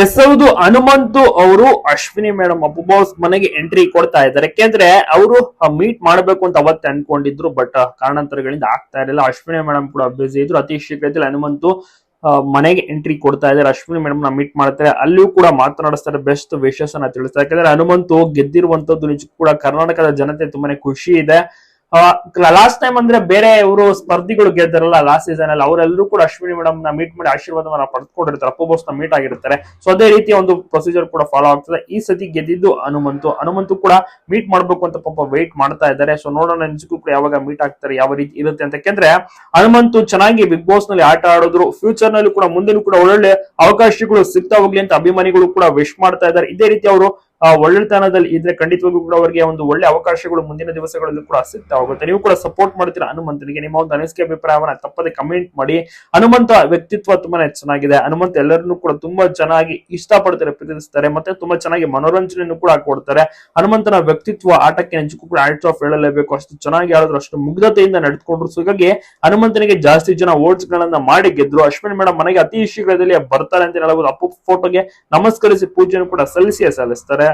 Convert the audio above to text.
S ಹೌದು ಹನುಮಂತು ಅವರು Ashwini madam boss ಮನೆಗೆ ಎಂಟ್ರಿ ಕೊಡ್ತಾ ಇದ್ದಾರೆ. ಯಾಕೆಂದ್ರೆ ಅವರು ಮೀಟ್ ಮಾಡಬೇಕು ಅಂತ ಅವತ್ತೇ ಅನ್ಕೊಂಡಿದ್ರು ಬಟ್ ಕಾರಣಾಂತರಗಳಿಂದ ಆಗ್ತಾ ಇರಲಿಲ್ಲ. ಅಶ್ವಿನಿ ಮೇಡಮ್ ಕೂಡ ಬ್ಯುಸಿ ಇದ್ರು. ಅತಿ ಶೀಘ್ರದಲ್ಲಿ ಹನುಮಂತು ಮನೆಗೆ ಎಂಟ್ರಿ ಕೊಡ್ತಾ ಇದ್ದಾರೆ. ಅಶ್ವಿನಿ ಮೇಡಮ್ನ ಮೀಟ್ ಮಾಡ್ತಾರೆ. ಅಲ್ಲಿಯೂ ಕೂಡ ಮಾತನಾಡಿಸ್ತಾರೆ. ಬೆಸ್ಟ್ ವಿಶಸ್ ಅನ್ನ ತಿಳಿಸ್ತಾರೆ. ಯಾಕಂದ್ರೆ ಹನುಮಂತು ಗೆದ್ದಿರುವಂತದ್ದು ನಿಜಕ್ಕೂ ಕೂಡ ಕರ್ನಾಟಕದ ಜನತೆ ತುಂಬಾನೇ ಖುಷಿ ಇದೆ. ಲಾಸ್ಟ್ ಟೈಮ್ ಅಂದ್ರೆ ಬೇರೆ ಇವರು ಸ್ಪರ್ಧಿಗಳು ಗೆದ್ದಾರಲ್ಲ ಲಾಸ್ಟ್ ಸೀಸನ್ ಅಲ್ಲಿ ಅವರೆಲ್ಲರೂ ಕೂಡ ಅಶ್ವಿನಿ ಮೇಡಮ್ ಮೀಟ್ ಮಾಡಿ ಆಶೀರ್ವಾದವನ್ನ ಪಡೆದುಕೊಂಡಿರ್ತಾರೆ ಅಪ್ಪು ಬೋಸ್ನ ಮೀಟ್ ಆಗಿರ್ತಾರೆ. ಸೊ ಅದೇ ರೀತಿಯ ಒಂದು ಪ್ರೊಸೀಜರ್ ಕೂಡ ಫಾಲೋ ಆಗ್ತದೆ. ಈ ಸತಿ ಗೆದ್ದಿದ್ದು ಹನುಮಂತು. ಹನುಮಂತು ಕೂಡ ಮೀಟ್ ಮಾಡ್ಬೇಕು ಅಂತ ಪಾಪ ವೆಯ್ಟ್ ಮಾಡ್ತಾ ಇದ್ದಾರೆ. ಸೊ ನೋಡೋಣ ನಿಜಕ್ಕೂ ಕೂಡ ಯಾವಾಗ ಮೀಟ್ ಆಗ್ತಾರೆ, ಯಾವ ರೀತಿ ಇರುತ್ತೆ ಅಂತ. ಯಾಕೆಂದ್ರೆ ಹನುಮಂತು ಚೆನ್ನಾಗಿ ಬಿಗ್ ಬಾಸ್ನಲ್ಲಿ ಆಟ ಆಡಿದ್ರು. ಫ್ಯೂಚರ್ನಲ್ಲಿ ಕೂಡ, ಮುಂದಿನ ಕೂಡ ಒಳ್ಳೊಳ್ಳೆ ಅವಕಾಶಗಳು ಸಿಗ್ತಾ ಹೋಗ್ಲಿ ಅಂತ ಅಭಿಮಾನಿಗಳು ಕೂಡ ವಿಶ್ ಮಾಡ್ತಾ ಇದ್ದಾರೆ. ಇದೇ ರೀತಿ ಅವರು ಒಳ್ಳೆತನದಲ್ಲಿ ಇದ್ರೆ ಖಂಡಿತವಾಗೂ ಕೂಡ ಅವರಿಗೆ ಒಂದು ಒಳ್ಳೆ ಅವಕಾಶಗಳು ಮುಂದಿನ ದಿವಸಗಳಲ್ಲಿ ಕೂಡ ಸಿಗ್ತಾ ಹೋಗುತ್ತೆ. ನೀವು ಕೂಡ ಸಪೋರ್ಟ್ ಮಾಡ್ತೀರಾ ಹನುಮಂತನಿಗೆ? ನಿಮ್ಮ ಒಂದು ಅನಿಸಿಕೆ ಅಭಿಪ್ರಾಯವನ್ನ ತಪ್ಪದೆ ಕಮೆಂಟ್ ಮಾಡಿ. ಹನುಮಂತ ವ್ಯಕ್ತಿತ್ವ ತುಂಬಾನೇ ಚೆನ್ನಾಗಿದೆ. ಹನುಮಂತ ಎಲ್ಲರನ್ನೂ ಕೂಡ ತುಂಬಾ ಚೆನ್ನಾಗಿ ಇಷ್ಟಪಡ್ತಾರೆ, ಪ್ರೀತಿಸ್ತಾರೆ, ಮತ್ತೆ ತುಂಬಾ ಚೆನ್ನಾಗಿ ಮನೋರಂಜನೆಯನ್ನು ಕೂಡ ಕೊಡ್ತಾರೆ. ಹನುಮಂತನ ವ್ಯಕ್ತಿತ್ವ ಆಟಕ್ಕೆ ನಿಜಕ್ಕೂ ಕೂಡ ಆರ್ಟ್ಸ್ ಆಫ್ ಹೇಳಲೇಬೇಕು. ಅಷ್ಟು ಚೆನ್ನಾಗಿ ಆಡಿದ್ರು, ಅಷ್ಟು ಮುಗ್ಧತೆಯಿಂದ ನಡೆದುಕೊಂಡ್ರು. ಸೊ ಹೀಗಾಗಿ ಹನುಮಂತನಿಗೆ ಜಾಸ್ತಿ ಜನ ವೋಟ್ಸ್ ಗಳನ್ನ ಮಾಡಿ ಗೆದ್ರು. ಅಶ್ವಿನಿ ಮೇಡಮ್ ಮನೆಗೆ ಅತಿ ಶೀಘ್ರದಲ್ಲಿ ಬರ್ತಾರೆ ಅಂತ ಹೇಳಬಹುದು. ಅಪ್ಪು ಫೋಟೋಗೆ ನಮಸ್ಕರಿಸಿ, ಪೂಜೆಯನ್ನು ಕೂಡ ಸಲ್ಲಿಸಿಯೇ ಸಲ್ಲಿಸ್ತಾರೆ.